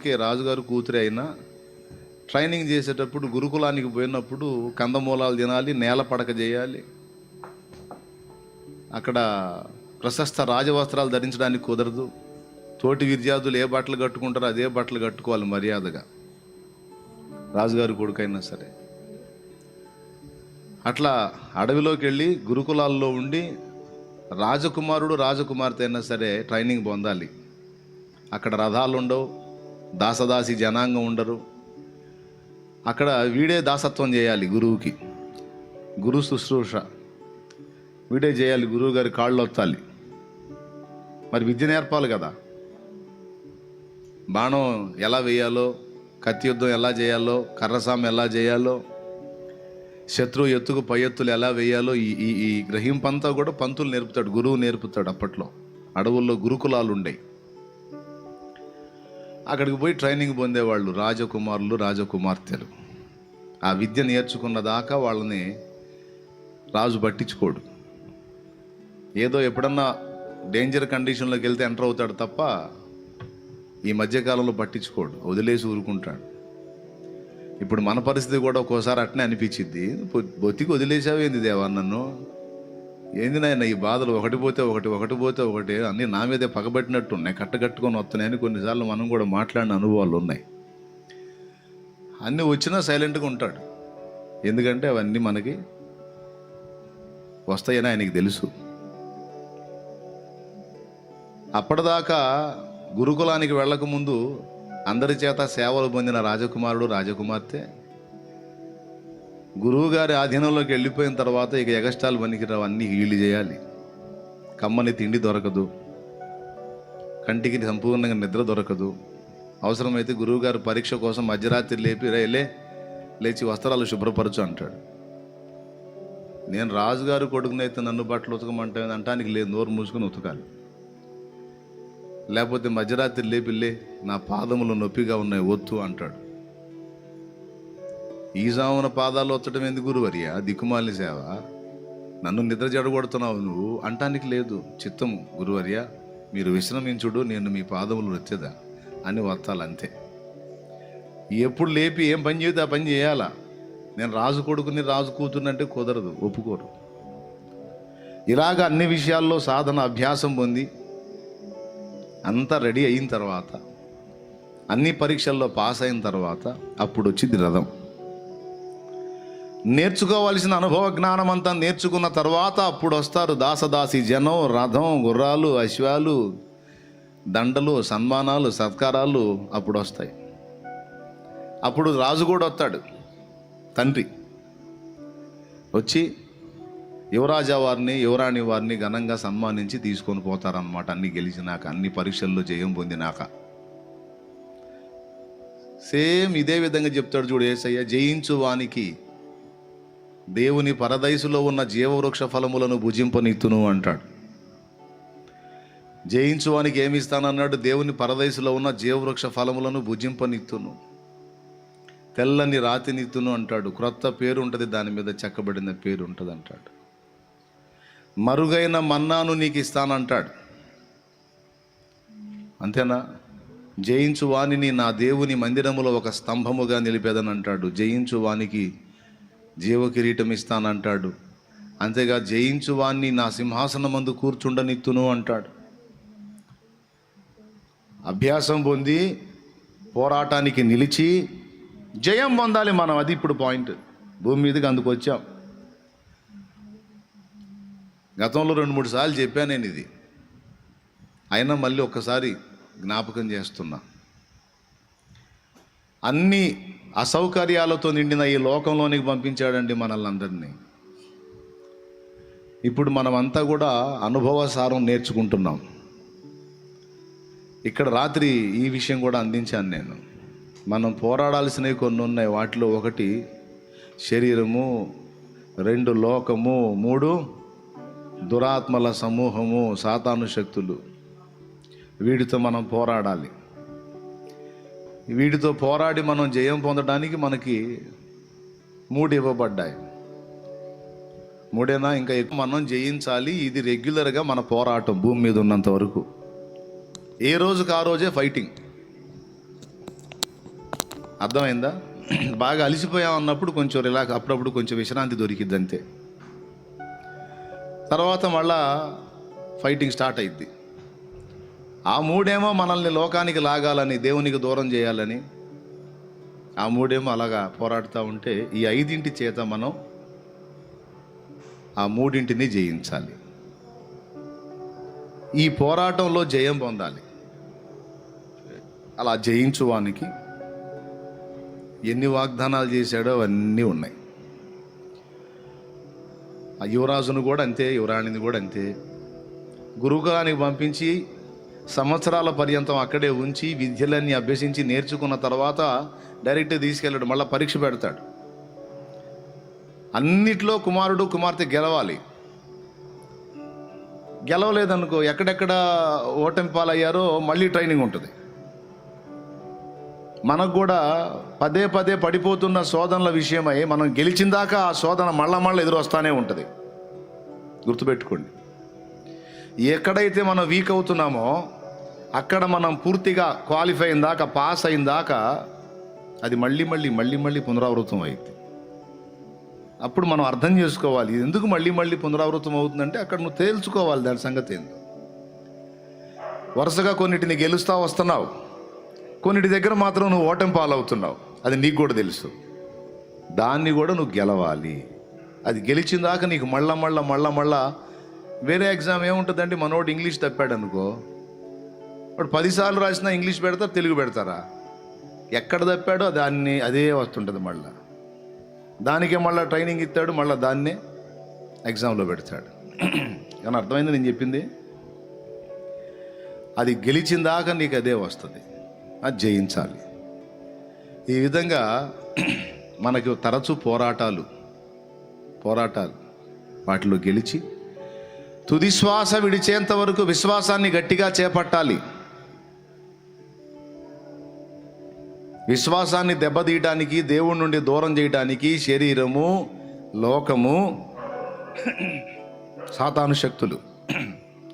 అప్పటికే రాజుగారు కూతురే అయినా ట్రైనింగ్ చేసేటప్పుడు గురుకులానికి పోయినప్పుడు కందమూలాలు తినాలి నేల పడక చేయాలి. అక్కడ ప్రశస్త రాజవస్త్రాలు ధరించడానికి కుదరదు. తోటి విద్యార్థులు ఏ బట్టలు కట్టుకుంటారో అదే బట్టలు కట్టుకోవాలి మర్యాదగా. రాజుగారి కొడుకైనా సరే. అట్లా అడవిలోకి వెళ్ళి గురుకులాల్లో ఉండి రాజకుమారుడు రాజకుమార్తె అయినా సరే ట్రైనింగ్ పొందాలి. అక్కడ రథాలు ఉండవు దాసదాసి జనాంగం ఉండరు. అక్కడ వీడే దాసత్వం చేయాలి గురువుకి. గురు శుశ్రూష. వీడే చేయాలి గురువు గారి కాళ్ళు వత్తాలి మరి విద్య నేర్పాలి కదా. బాణం ఎలా వేయాలో కత్తి యుద్ధం ఎలా చేయాలో కర్రసాం ఎలా చేయాలో శత్రువు ఎత్తుకు పై ఎత్తులు ఎలా వేయాలో ఈ ఈ ఈ గ్రహింపంతా కూడా పంతులు నేర్పుతాడు గురువు నేర్పుతాడు అప్పట్లో. అడవుల్లో గురుకులాలు ఉండేవి అక్కడికి పోయి ట్రైనింగ్ పొందేవాళ్ళు రాజకుమారులు రాజకుమార్తెలు. ఆ విద్య నేర్చుకున్న దాకా వాళ్ళని రాజు పట్టించుకోడు. ఏదో ఎప్పుడన్నా డేంజర్ కండిషన్లోకి వెళ్తే ఎంటర్ అవుతాడు తప్ప ఈ మధ్యకాలంలో పట్టించుకోడు. వదిలేసి ఊరుకుంటాడు. ఇప్పుడు మన పరిస్థితి కూడా ఒక్కోసారి అట్నే అనిపించింది బొత్తికి వదిలేసావేంది దేవా నన్ను? ఏంది నాయన ఈ బాధలు ఒకటి పోతే ఒకటి ఒకటి పోతే ఒకటి అన్నీ నా మీదే పగబట్టినట్టు ఉన్నాయి. కట్టగట్టుకొని వస్తున్నాయని కొన్నిసార్లు మనం కూడా మాట్లాడిన అనుభవాలు ఉన్నాయి. అన్నీ వచ్చినా సైలెంట్గా ఉంటాడు. ఎందుకంటే అవన్నీ మనకి వస్తాయని ఆయనకి తెలుసు. అప్పటిదాకా గురుకులానికి వెళ్ళక ముందు అందరి చేత సేవలు పొందిన రాజకుమారుడు రాజకుమార్తె గురువుగారి ఆధీనంలోకి వెళ్ళిపోయిన తర్వాత ఇక ఎగస్టాల్ పనికిరావు అన్నీ హీల్ చేయాలి. కమ్మని తిండి దొరకదు. కంటికి సంపూర్ణంగా నిద్ర దొరకదు. అవసరమైతే గురువుగారు పరీక్ష కోసం మధ్యరాత్రి లేపి రైలే లేచి వస్త్రాలు శుభ్రపరచు అంటాడు. నేను రాజుగారు కొడుకునైతే నన్ను బట్టలు ఉతకమంటే అంటానికి లేదు నోరు మూసుకొని ఉతకాలి. లేకపోతే మధ్యరాత్రి లేపిల్లే నా పాదములు నొప్పిగా ఉన్నాయి ఒత్తు అంటాడు. ఈ జామున పాదాలు వచ్చటం ఎందుకు గురువర్య? దిక్కుమాలి సేవ. నన్ను నిద్ర జడగొడుతున్నావు నువ్వు. అంటానికి లేదు. చిత్తము గురువర్య మీరు విశ్రమించుడు నేను మీ పాదములు వచ్చేదా అని వత్తాలంతే. ఎప్పుడు లేపి ఏం పని చేస్తే ఆ పని చేయాలా? నేను రాజు కొడుకుని రాజు కూతున్నట్టే కుదరదు. ఒప్పుకోరు. ఇలాగ అన్ని విషయాల్లో సాధన అభ్యాసం పొంది అంతా రెడీ అయిన తర్వాత అన్ని పరీక్షల్లో పాస్ అయిన తర్వాత అప్పుడు వచ్చింది రథం. నేర్చుకోవాల్సిన అనుభవ జ్ఞానం అంతా నేర్చుకున్న తర్వాత అప్పుడు వస్తారు దాసదాసి జనం రథం గుర్రాలు అశ్వాలు దండలు సన్మానాలు సత్కారాలు అప్పుడు వస్తాయి. అప్పుడు రాజు కూడా వస్తాడు తండ్రి. వచ్చి యువరాజా వారిని యువరాణి వారిని ఘనంగా సన్మానించి తీసుకొని పోతారనమాట అన్ని గెలిచినాక అన్ని పరీక్షల్లో జయం పొందినాక. సేమ్ ఇదే విధంగా చెప్తాడు చూడు ఏసయ్య జయించు వానికి దేవుని పరదైసులో ఉన్న జీవవృక్ష ఫలములను భుజింపనిత్తును అంటాడు. జయించు వానికి ఏమి ఇస్తానన్నాడు? దేవుని పరదైసులో ఉన్న జీవవృక్ష ఫలములను భుజింపనిత్తును తెల్లని రాతినిత్తును అంటాడు. క్రొత్త పేరు ఉంటుంది దాని మీద చెక్కబడిన పేరు ఉంటుంది అంటాడు. మరుగైన మన్నాను నీకు ఇస్తానంటాడు. అంతేనా? జయించు వాణిని నా దేవుని మందిరములో ఒక స్తంభముగా నిలిపేదనంటాడు. జయించు వానికి జీవ కిరీటం ఇస్తానంటాడు అంతేగా జయించు నా నా సింహాసనమందు కూర్చుండనిత్తును అంటాడు. అభ్యాసం పొంది పోరాటానికి నిలిచి జయం పొందాలి మనం. అది ఇప్పుడు పాయింట్. భూమి మీదకి అందుకు వచ్చాం గతంలో రెండు మూడు సార్లు చెప్పాను నేను ఇది. అయినా మళ్ళీ ఒక్కసారి జ్ఞాపకం చేస్తున్నా. అన్ని అసౌకర్యాలతో నిండిన ఈ లోకంలోనికి పంపించాడండి మనల్ని అందరినీ ఇప్పుడు మనమంతా కూడా అనుభవసారం నేర్చుకుంటున్నాం. ఇక్కడ రాత్రి ఈ విషయం కూడా అందించాను నేను. మనం పోరాడాల్సినవి కొన్ని ఉన్నాయి. వాటిలో ఒకటి శరీరము రెండు లోకము మూడు దురాత్మల సమూహము సాతాను శక్తులు. వీటితో మనం పోరాడాలి. వీటితో పోరాడి మనం జయం పొందడానికి మనకి మూడు ఇవ్వబడ్డాయి. మూడేనా? ఇంకా ఎక్కువ మనం జయించాలి. ఇది రెగ్యులర్గా మన పోరాటం భూమి మీద ఉన్నంత వరకు. ఏ రోజుకి ఆ రోజే ఫైటింగ్. అర్థమైందా? బాగా అలసిపోయాం అన్నప్పుడు కొంచెం రిలాక్స్ అప్పుడప్పుడు కొంచెం విశ్రాంతి దొరికిద్ది అంతే తర్వాత మళ్ళా ఫైటింగ్ స్టార్ట్ అయింది ఆ మూడేమో మనల్ని లోకానికి లాగాలని దేవునికి దూరం చేయాలని. ఆ మూడేమో అలాగా పోరాడుతూ ఉంటే ఈ ఐదింటి చేత మనం ఆ మూడింటిని జయించాలి. ఈ పోరాటంలో జయం పొందాలి. అలా జయించువానికి ఎన్ని వాగ్దానాలు చేశాడో అవన్నీ ఉన్నాయి. ఆ యువరాజును కూడా అంతే యువరాణిని కూడా అంతే. గురుకులానికి పంపించి సంవత్సరాల పర్యంతం అక్కడే ఉంచి విద్యలన్నీ అభ్యసించి నేర్చుకున్న తర్వాత డైరెక్ట్ తీసుకెళ్ళాడు. మళ్ళీ పరీక్ష పెడతాడు. అన్నిట్లో కుమారుడు కుమార్తె గెలవాలి. గెలవలేదనుకో ఎక్కడెక్కడ ఓటమి పాలయ్యారో మళ్ళీ ట్రైనింగ్ ఉంటుంది. మనకు కూడా పదే పదే పడిపోతున్న శోధనల విషయమై మనం గెలిచిందాక ఆ శోధన మళ్ళా మళ్ళీ ఎదురొస్తానే ఉంటుంది. గుర్తుపెట్టుకోండి. ఎక్కడైతే మనం వీక్ అవుతున్నామో అక్కడ మనం పూర్తిగా క్వాలిఫై అయిన దాకా పాస్ అయిన దాకా అది మళ్ళీ మళ్ళీ మళ్ళీ మళ్ళీ పునరావృతం అయింది అప్పుడు మనం అర్థం చేసుకోవాలి ఎందుకు మళ్ళీ మళ్ళీ పునరావృతం అవుతుందంటే అక్కడ నువ్వు తేల్చుకోవాలి దాని సంగతి ఏందో. వరుసగా కొన్నిటిని గెలుస్తా వస్తున్నావు. కొన్నిటి దగ్గర మాత్రం నువ్వు ఓటమి పాలవుతున్నావు. అది నీకు కూడా తెలుసు. దాన్ని కూడా నువ్వు గెలవాలి. అది గెలిచిన దాకా నీకు మళ్ళా మళ్ళా మళ్ళా మళ్ళా వేరే ఎగ్జామ్ ఏముంటుందంటే మనోడు ఇంగ్లీష్ తప్పాడు అనుకో వాడు పదిసార్లు రాసినా ఇంగ్లీష్ పెడతారు తెలుగు పెడతారా? ఎక్కడ తప్పాడో దాన్ని అదే వస్తుంటుంది మళ్ళా. దానికే మళ్ళీ ట్రైనింగ్ ఇస్తాడు మళ్ళీ దాన్నే ఎగ్జామ్లో పెడతాడు. కానీ అర్థమైంది నేను చెప్పింది? అది గెలిచిన దాకా నీకు అదే వస్తుంది. అది జయించాలి. ఈ విధంగా మనకు తరచు పోరాటాలు పోరాటాలు వాటిలో గెలిచి తుది శ్వాస విడిచేంత వరకు విశ్వాసాన్ని గట్టిగా చేపట్టాలి. విశ్వాసాన్ని దెబ్బతీయటానికి దేవుడి నుండి దూరం చేయడానికి శరీరము లోకము సాతాను శక్తులు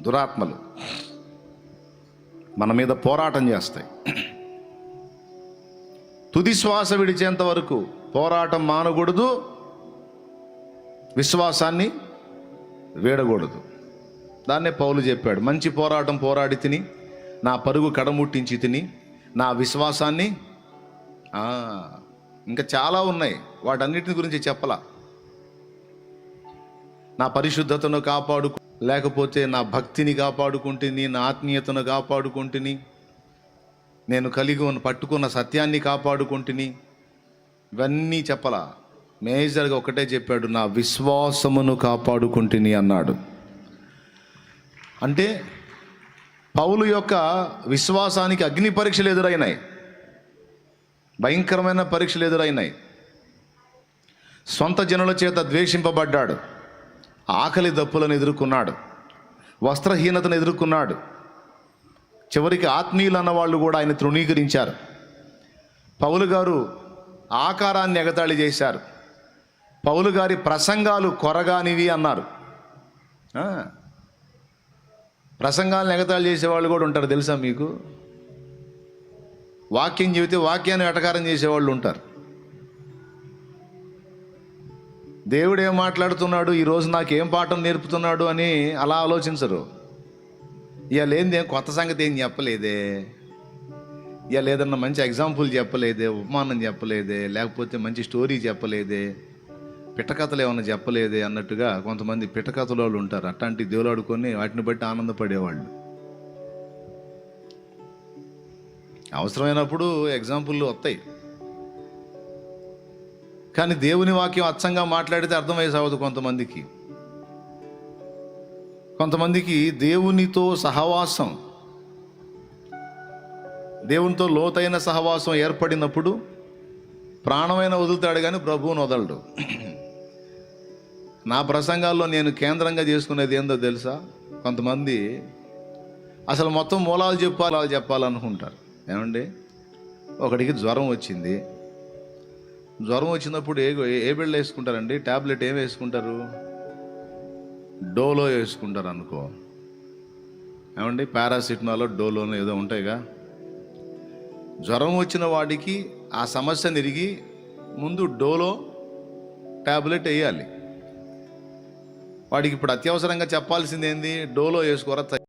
దురాత్మలు మన మీద పోరాటం చేస్తాయి. తుది శ్వాస విడిచేంత వరకు పోరాటం మానకూడదు విశ్వాసాన్ని వీడకూడదు. దాన్నే పౌలు చెప్పాడు మంచి పోరాటం పోరాడి తిని నా పరుగు కడముట్టించి తిని నా విశ్వాసాన్ని ఇంకా చాలా ఉన్నాయి. వాటన్నిటిని గురించి చెప్పలా. నా పరిశుద్ధతను కాపాడు లేకపోతే నా భక్తిని కాపాడుకుంటుని నా ఆత్మీయతను కాపాడుకుంటుని నేను కలిగి ఉన్న పట్టుకున్న సత్యాన్ని కాపాడుకుంటుని ఇవన్నీ చెప్పలా. మేజర్గా ఒకటే చెప్పాడు నా విశ్వాసమును కాపాడుకుంటుని అన్నాడు. అంటే పౌలు యొక్క విశ్వాసానికి అగ్ని పరీక్షలు ఎదురైనాయి. భయంకరమైన పరీక్షలు ఎదురైనాయి. సొంత జనుల చేత ద్వేషింపబడ్డాడు. ఆకలి దప్పులను ఎదుర్కొన్నాడు. వస్త్రహీనతను ఎదుర్కొన్నాడు. చివరికి ఆత్మీయులు అన్నవాళ్ళు కూడా ఆయన తృణీకరించారు. పౌలు గారు ఆకారాన్ని ఎగతాళి చేశారు. పౌలు గారి ప్రసంగాలు కొరగానివి అన్నారు. ప్రసంగాలను ఎగతాళి చేసేవాళ్ళు కూడా ఉంటారు తెలుసా మీకు? వాక్యం చెబితే వాక్యాన్ని వెటకారం చేసేవాళ్ళు ఉంటారు. దేవుడు ఏం మాట్లాడుతున్నాడు? ఈరోజు నాకు ఏం పాఠం నేర్పుతున్నాడు అని అలా ఆలోచించరు. ఇవాళ ఏంది? కొత్త సంగతి ఏం చెప్పలేదే? ఇవాళ ఏదన్నా మంచి ఎగ్జాంపుల్ చెప్పలేదే? ఉపమానం చెప్పలేదే? లేకపోతే మంచి స్టోరీ చెప్పలేదే? పిట్టకథలు ఏమన్నా చెప్పలేదే? అన్నట్టుగా కొంతమంది పిట్టకథలు వాళ్ళు ఉంటారు. అట్లాంటి దేవులాడుకొని వాటిని బట్టి ఆనందపడేవాళ్ళు. అవసరమైనప్పుడు ఎగ్జాంపుల్ వస్తాయి. కానీ దేవుని వాక్యం అచ్చంగా మాట్లాడితే అర్థమయ్యే సాగదు కొంతమందికి. కొంతమందికి దేవునితో సహవాసం దేవునితో లోతైన సహవాసం ఏర్పడినప్పుడు ప్రాణమైన వదులుతాడు కానీ ప్రభువును వదలడు. నా ప్రసంగాల్లో నేను కేంద్రంగా చేసుకునేది ఏందో తెలుసా? కొంతమంది అసలు మొత్తం మూలాలు చెప్పాలి వాళ్ళు చెప్పాలనుకుంటారు. ఏమండి? ఒకడికి జ్వరం వచ్చింది. జ్వరం వచ్చినప్పుడు ఏ ఏ బిళ్ళ వేసుకుంటారండి? ట్యాబ్లెట్ ఏం వేసుకుంటారు? డోలో వేసుకుంటారు అనుకో. ఏమండి? పారాసిటమాల్ డోలోనో ఏదో ఉంటాయిగా. జ్వరం వచ్చిన వాడికి ఆ సమస్య నిరిగి ముందు డోలో ట్యాబ్లెట్ వేయాలి. వాడికి ఇప్పుడు అత్యవసరంగా చెప్పాల్సింది ఏంది? డోలో వేసుకోరా?